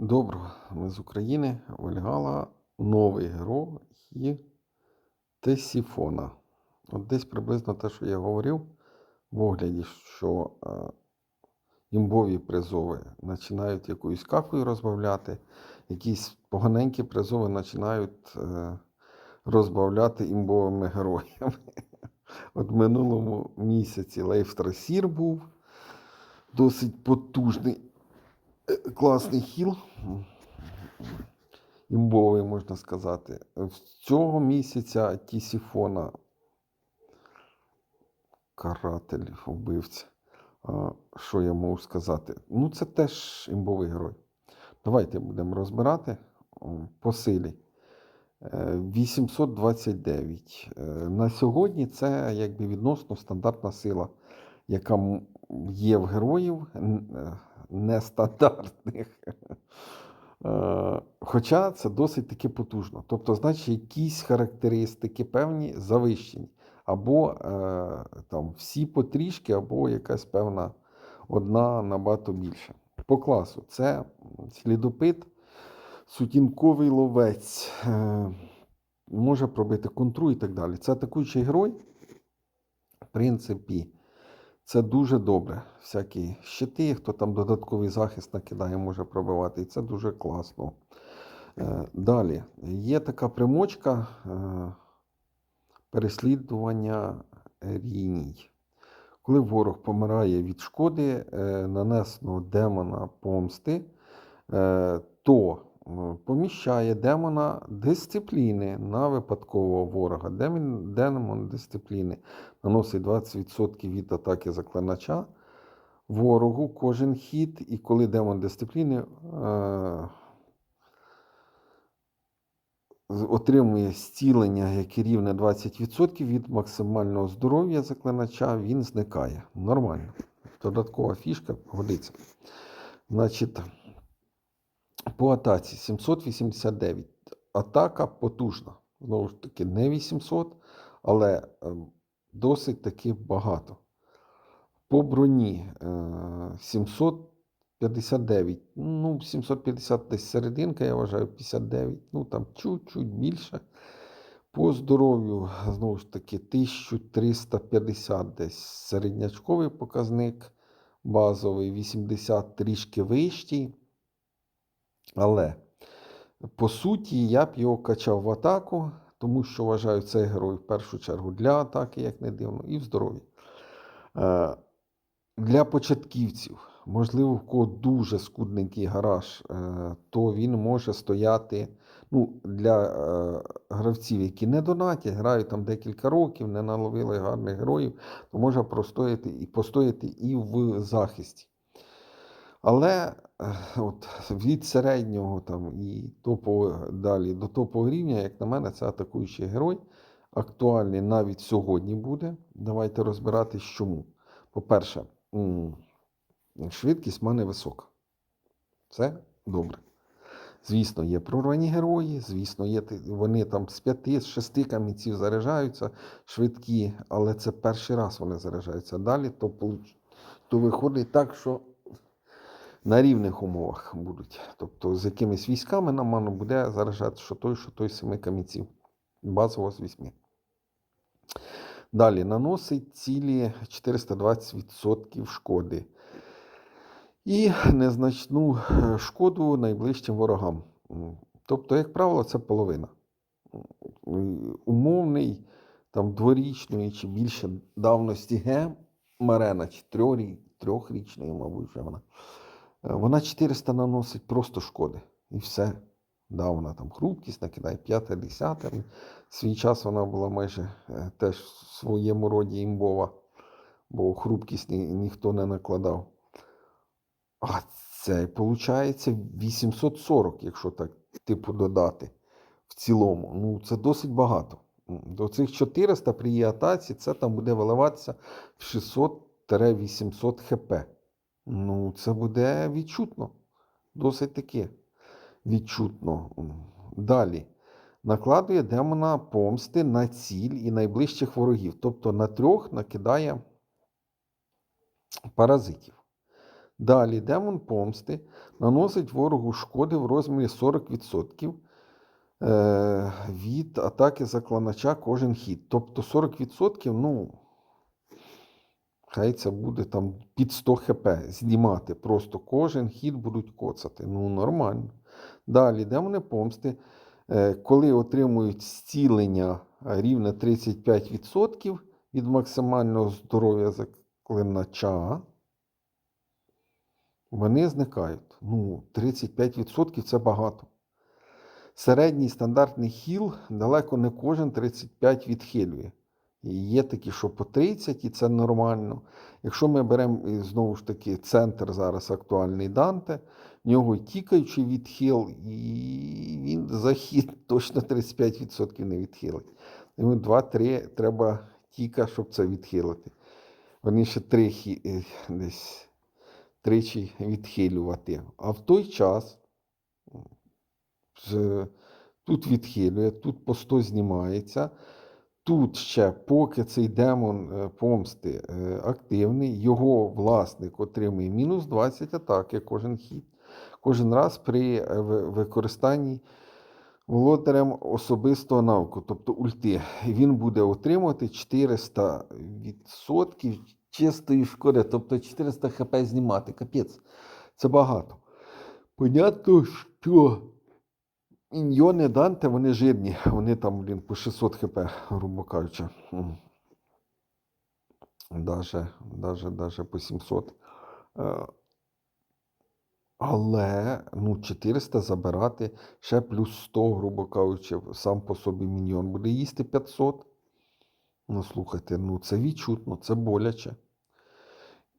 Доброго, ми з України. Вальгала новий герой Тесіфона. От десь приблизно те, що я говорив, в огляді, що е, імбові призови починають якоюсь какою розбавляти, якісь поганенькі призови починають е, розбавляти імбовими героями. От минулому місяці Лейфтрасір був досить потужний класний хіл. Імбовий, можна сказати. З цього місяця Тісіфона каратель, вбивця. Що я можу сказати? Ну, це теж імбовий герой. Давайте будемо розбирати по силі. Е, 829. Е, На сьогодні це якби відносно стандартна сила, яка є в героїв е, нестандартних. Е, Хоча це досить таки потужно. Тобто, значить, якісь характеристики певні завищені. Або е, там всі потрішки, або якась певна одна набагато більша. По класу це слідопит, сутінковий ловець, е, може пробити контру і так далі. Це атакуючий герой. В принципі, це дуже добре. Всякі щити, хто там додатковий захист накидає, може пробивати. І це дуже класно. Е, Далі є така примочка е, переслідування ріній. Коли ворог помирає від шкоди, е, нанесеного демона помсти, то поміщає демона дисципліни на випадкового ворога. Демон, демон дисципліни наносить 20% від атаки заклинача ворогу кожен хід, і коли демон дисципліни е, отримує зцілення, яке рівне 20% від максимального здоров'я заклинача, він зникає. Нормально. Додаткова фішка годиться. Значить, по атаці 789. Атака потужна. Знову ж таки, не 800, але е, досить таки багато. По броні е, 759. Ну, 750 десь серединка, я вважаю, 59. Ну, там чуть-чуть більше. По здоров'ю, знову ж таки, 1350 десь середнячковий показник, базовий 80 трішки вищий. Але, по суті, я б його качав в атаку, тому що вважаю цей герой в першу чергу для атаки, як не дивно, і в здоров'ї. Е, Для початківців, можливо, в кого дуже скудненький гараж, е, то він може стояти. Ну, для е, гравців, які не донатять, грають там декілька років, не наловили гарних героїв, то може простояти і постояти і в захисті. Але е, от, від середнього там, і топового, далі до топового рівня, як на мене, це атакуючий герой. Актуальний навіть сьогодні буде. Давайте розбиратись чому. По-перше, швидкість в мене висока. Це добре. Звісно, є прорвані герої, звісно, є, вони там з п'яти, з шести камінців заряджаються швидкі, але це перший раз вони заряджаються. Далі то, то виходить так, що на рівних умовах будуть. Тобто з якимись військами на ману буде заряджати що той, що той семи камінців. Базово з вісьми. Далі наносить цілі 420% шкоди. І незначну е, шкоду найближчим ворогам. Тобто, як правило, це половина. Умовний, там дворічної чи більше давності Г Марена, чи трьохрічної, мабуть, вже вона. Е, Вона 400 наносить просто шкоди. І все. Да, вона там хрупкість накидає, п'яте, десяте. Свій час вона була майже е, теж в своєму роді імбова, бо хрупкість ні, ніхто не накладав. А це виходить 840, якщо так типу додати в цілому. Ну, це досить багато. До цих 400 при її це там буде виливатися в 600-800 хп. Ну, це буде відчутно. Досить таки відчутно. Далі. Накладує демона помсти на ціль і найближчих ворогів. Тобто на трьох накидає паразитів. Далі демон помсти наносить ворогу шкоди в розмірі 40% е, від атаки закланача кожен хід. Тобто 40%, ну, хай це буде там під 100 хп знімати. Просто кожен хід будуть коцати. Ну, нормально. Далі демони помсти, е, коли отримують зцілення рівне 35% від максимального здоров'я заклинача, вони зникають. Ну, 35% це багато. Середній стандартний хіл далеко не кожен 35 відхилює. Є такі, що по 30, і це нормально. Якщо ми беремо знову ж таки центр зараз актуальний Данте, в нього тікаючий відхил, і він за хід точно 35% не відхилить. Йому 2-3 треба тіка, щоб це відхилити. Вони ще три е, десь тричі відхилювати. А в той час тут відхилює, тут по 100 знімається. Тут ще, поки цей демон е, помсти е, активний, його власник отримує мінус 20 атаки кожен хід. Кожен раз при е, використанні володарем особистого навику, тобто ульти. Він буде отримувати 400% чистої шкоди, тобто 400 хп знімати. Капець, це багато. Понятно, що Іньйони Данте, вони жирні, вони там, блін, по 600 хп, грубо кажучи. Даже, даже, даже по 700. Е, Але ну, 400 забирати, ще плюс 100, грубо кажучи, сам по собі міньйон буде їсти 500. Ну, слухайте, ну це відчутно, це боляче.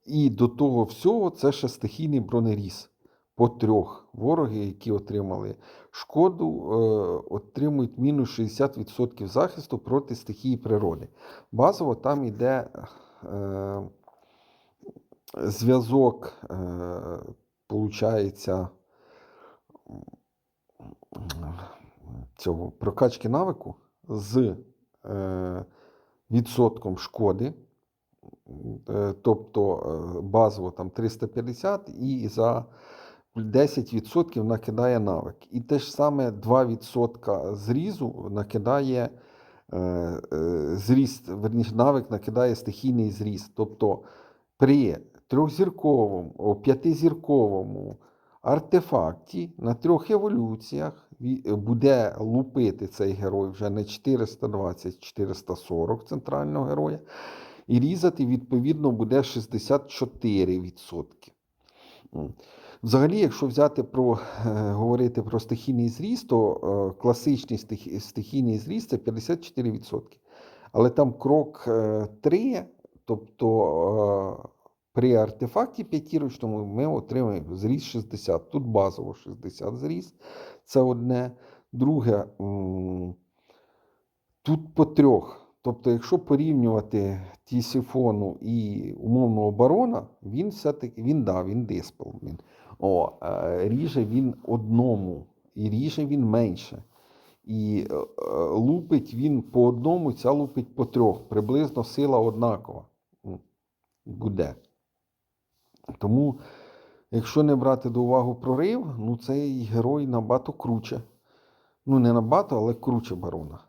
І до того всього це ще стихійний бронеріз. По трьох вороги, які отримали шкоду, е, отримують мінус 60% захисту проти стихії природи. Базово там йде е, зв'язок, е, получається, цього прокачки навику з е, відсотком шкоди. Тобто базово там 350 і за 10% накидає навик. І те ж саме 2% зрізу накидає е, е, зріст, верніше, навик накидає стихійний зріст. Тобто при трьохзірковому, п'ятизірковому артефакті на трьох еволюціях буде лупити цей герой вже не 420-440 центрального героя, і різати, відповідно, буде 64%. Взагалі, якщо взяти про, е, говорити про стихійний зріст, то е, класичний стихійний зріст це 54%. Але там крок 3, тобто е, при артефакті п'ятірочному ми отримаємо зріст 60. Тут базово 60 зріст. Це одне. Друге, тут по трьох. Тобто, якщо порівнювати Тісифону і умовного барона, він все-таки він, да, він диспел. О, е, ріже він одному, і ріже він менше. І е, лупить він по одному, ця лупить по трьох. Приблизно сила однакова буде. Тому, якщо не брати до уваги прорив, ну цей герой набагато круче. Ну, не набагато, але круче барона.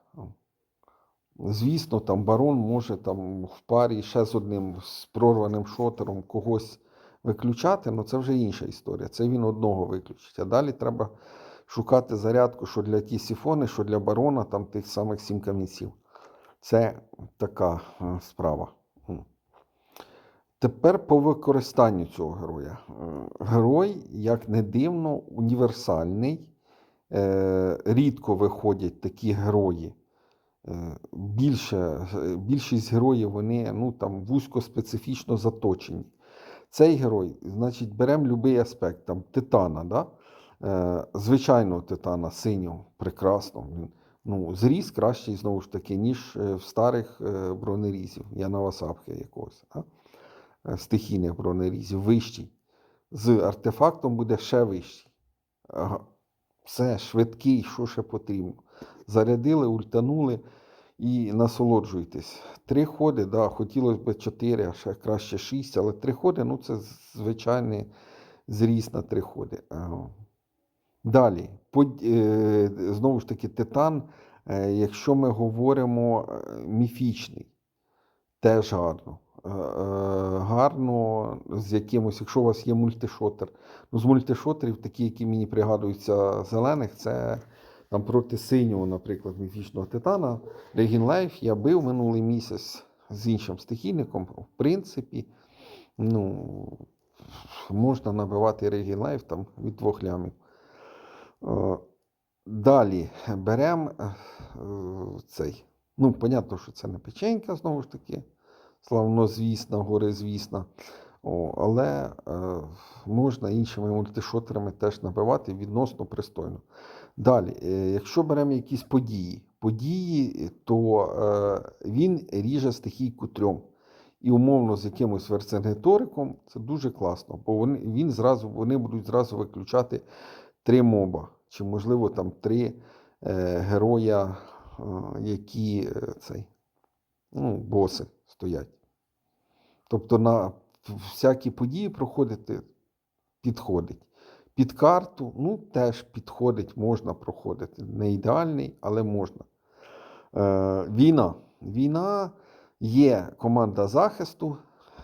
Звісно, там барон може там в парі ще з одним з прорваним шотером когось виключати, але це вже інша історія. Це він одного виключить. А далі треба шукати зарядку, що для ті сіфони, що для барона, там тих самих сім камінців. Це така е, справа. Тепер по використанню цього героя. Е, Герой, як не дивно, універсальний. Е, Рідко виходять такі герої. Більше, більшість героїв вони ну, там, вузькоспецифічно заточені. Цей герой, значить, беремо будь-який аспект, там, титана, да? е, звичайного титана, синього, прекрасно. Ну, зріз кращий, знову ж таки, ніж е, в старих е, бронерізів, Янавасабхи якогось. Да? Е, Стихійних бронерізів, вищий. З артефактом буде ще вищий. Все, швидкий, що ще потрібно. Зарядили, ультанули і насолоджуйтесь. Три ходи, да, хотілося б чотири, а ще краще шість, але три ходи ну це звичайний зріс на три ходи. Далі, е, знову ж таки, титан, е, якщо ми говоримо е, міфічний, теж гарно. Гарно з якимось, якщо у вас є мультишотер. Ну, з мультишотерів, такі, які мені пригадуються зелених, це там проти синього, наприклад, міфічного титана. Регін Лайф я бив минулий місяць з іншим стихійником. В принципі, ну, можна набивати Регін Лайф там від двох лямів. Е, Далі беремо цей. Ну, понятно, що це не печенька, знову ж таки. Славнозвісна, горизвісна. О, але е, можна іншими мультишотерами теж набивати відносно пристойно. Далі, е, якщо беремо якісь події, події, то е, він ріже стихійку трьом. І умовно з якимось верценгеториком це дуже класно, бо вони, він зразу, вони будуть зразу виключати три моба, чи, можливо, там три е, героя, е, які е, цей, ну, боси стоять. Тобто на всякі події проходити підходить. Під карту, ну, теж підходить, можна проходити. Не ідеальний, але можна. Е, війна. Війна є команда захисту.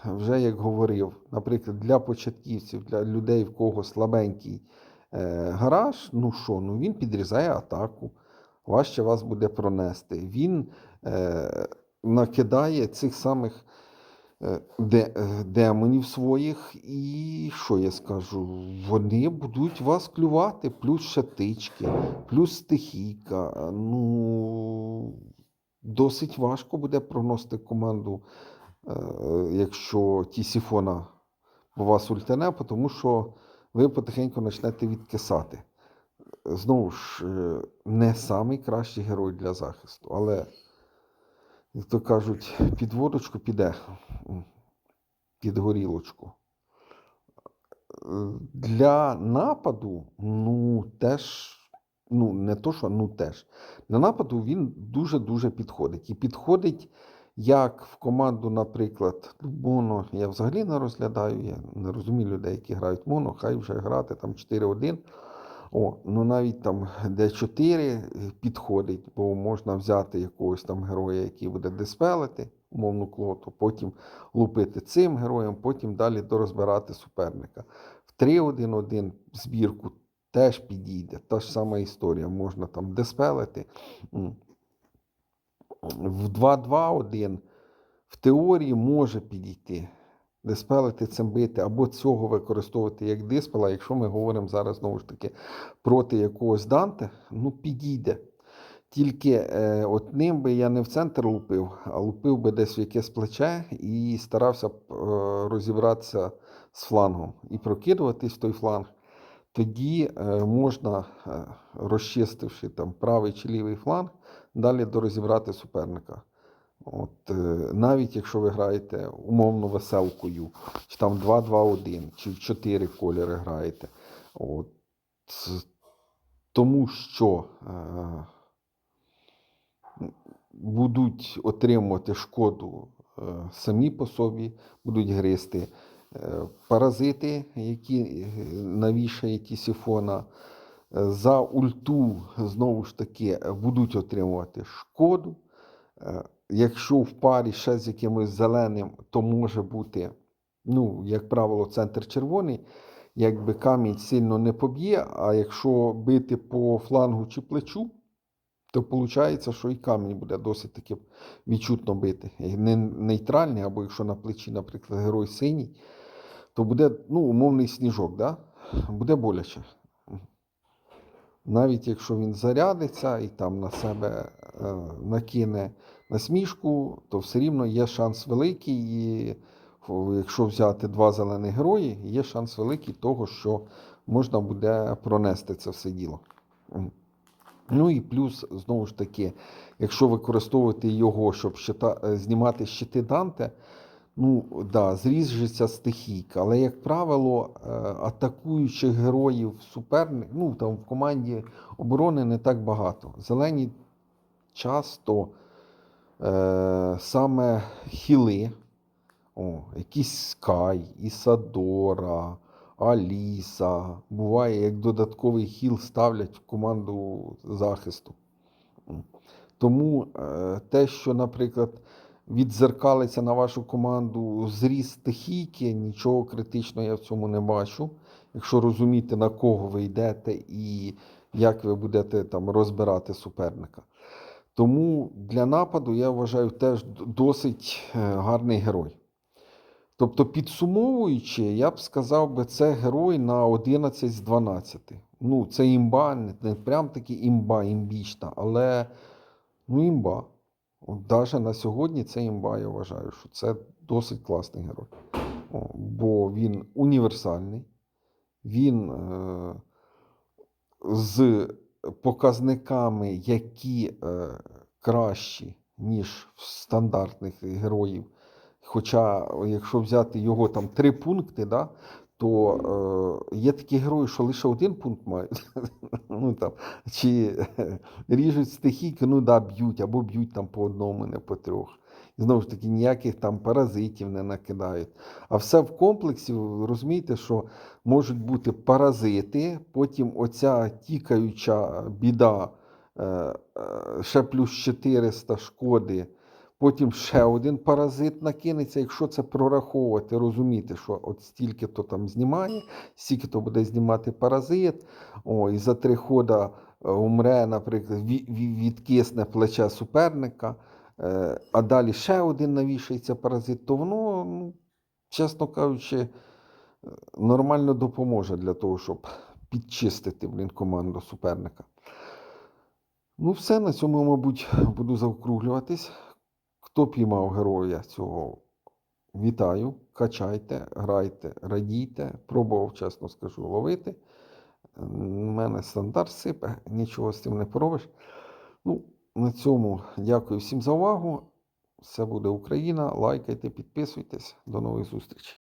Вже як говорив, наприклад, для початківців, для людей, в кого слабенький е, гараж, ну що, ну він підрізає атаку, важче вас буде пронести. Він е, накидає цих самих де, е, демонів своїх, і що я скажу? Вони будуть вас клювати, плюс шатички, плюс стихійка. Ну, досить важко буде проносити команду, е, якщо ті сіфона у вас ультане, тому що ви потихеньку почнете відкисати. Знову ж, е, не самий кращий герой для захисту, але, як то кажуть, під водочку піде, під горілочку. Для нападу, ну, теж, ну, не то, що ну теж. Для нападу він дуже-дуже підходить. І підходить як в команду, наприклад, моно. Я взагалі не розглядаю, я не розумію людей, які грають моно, хай вже грати там 4-1. О, ну навіть там D4 підходить, бо можна взяти якогось там героя, який буде диспелити, умовну клоту, потім лупити цим героєм, потім далі дорозбирати суперника. В 3-1-1 збірку теж підійде. Та ж сама історія. Можна там диспелити. В 2-2-1 в теорії може підійти. Диспелити цим бити, або цього використовувати як диспела, якщо ми говоримо зараз знову ж таки проти якогось Данте, ну підійде. Тільки е, от ним би я не в центр лупив, а лупив би десь в якесь плече і старався б е, розібратися з флангом і прокидуватись в той фланг. Тоді е, можна, е, розчистивши там правий чи лівий фланг, далі дорозібрати суперника. От, е, навіть якщо ви граєте умовно веселкою, чи там 2-2-1, чи в 4 кольори граєте. От, тому що е, будуть отримувати шкоду е, самі по собі, будуть гризти е, паразити, які е, навішає тісіфона. Е, За ульту знову ж таки будуть отримувати шкоду. Е, Якщо в парі ще з якимось зеленим, то може бути, ну, як правило, центр червоний, якби камінь сильно не поб'є, а якщо бити по флангу чи плечу, то виходить, що і камінь буде досить таки відчутно бити. І Не нейтральний, або якщо на плечі, наприклад, герой синій, то буде ну, умовний сніжок, да? буде боляче. Навіть якщо він зарядиться і там на себе е, накине насмішку, то все рівно є шанс великий. І якщо взяти два зелені герої, є шанс великий того, що можна буде пронести це все діло. Ну і плюс, знову ж таки, якщо використовувати його, щоб щита, е, знімати щити Данте, ну да, зріжеться стихійка. Але, як правило, е, атакуючих героїв суперник, ну там в команді оборони не так багато. Зелені часто е, саме хіли, о, якісь Скай, Ісадора, Аліса. Буває, як додатковий хіл ставлять в команду захисту. Тому е, те, що, наприклад, відзеркалиться на вашу команду зріст стихійки, нічого критичного я в цьому не бачу. Якщо розуміти, на кого ви йдете і як ви будете там розбирати суперника. Тому для нападу я вважаю теж досить е, гарний герой. Тобто, підсумовуючи, я б сказав би, це герой на 11 з 12. Ну, це імба, не, прям таки імба, імбічна, але ну, імба. От даже на сьогодні це імба, я вважаю, що це досить класний герой. О, бо він універсальний, він е, з показниками, які е, кращі, ніж в стандартних героїв. Хоча, якщо взяти його там три пункти, да, то е, є такі герої, що лише один пункт мають. ну, там, чи ріжуть стихійки, ну да, б'ють, або б'ють там по одному, не по трьох. І знову ж таки, ніяких там паразитів не накидають. А все в комплексі, розумієте, що можуть бути паразити, потім оця тікаюча біда, е, е, ще плюс 400 шкоди. Потім ще один паразит накинеться, якщо це прораховувати, розуміти, що от стільки то там знімає, стільки то буде знімати паразит. О, і за три хода е, умре, наприклад, ві- ві- відкисне плече суперника, е, а далі ще один навішається паразит, то воно, ну, чесно кажучи, е, нормально допоможе для того, щоб підчистити блін, команду суперника. Ну, все, на цьому, мабуть, буду заокруглюватись. Хто піймав героя цього, вітаю, качайте, грайте, радійте. Пробував, чесно скажу, ловити. У мене стандарт сипе, нічого з цим не поробиш. Ну, на цьому дякую всім за увагу. Все буде Україна. Лайкайте, підписуйтесь. До нових зустрічей.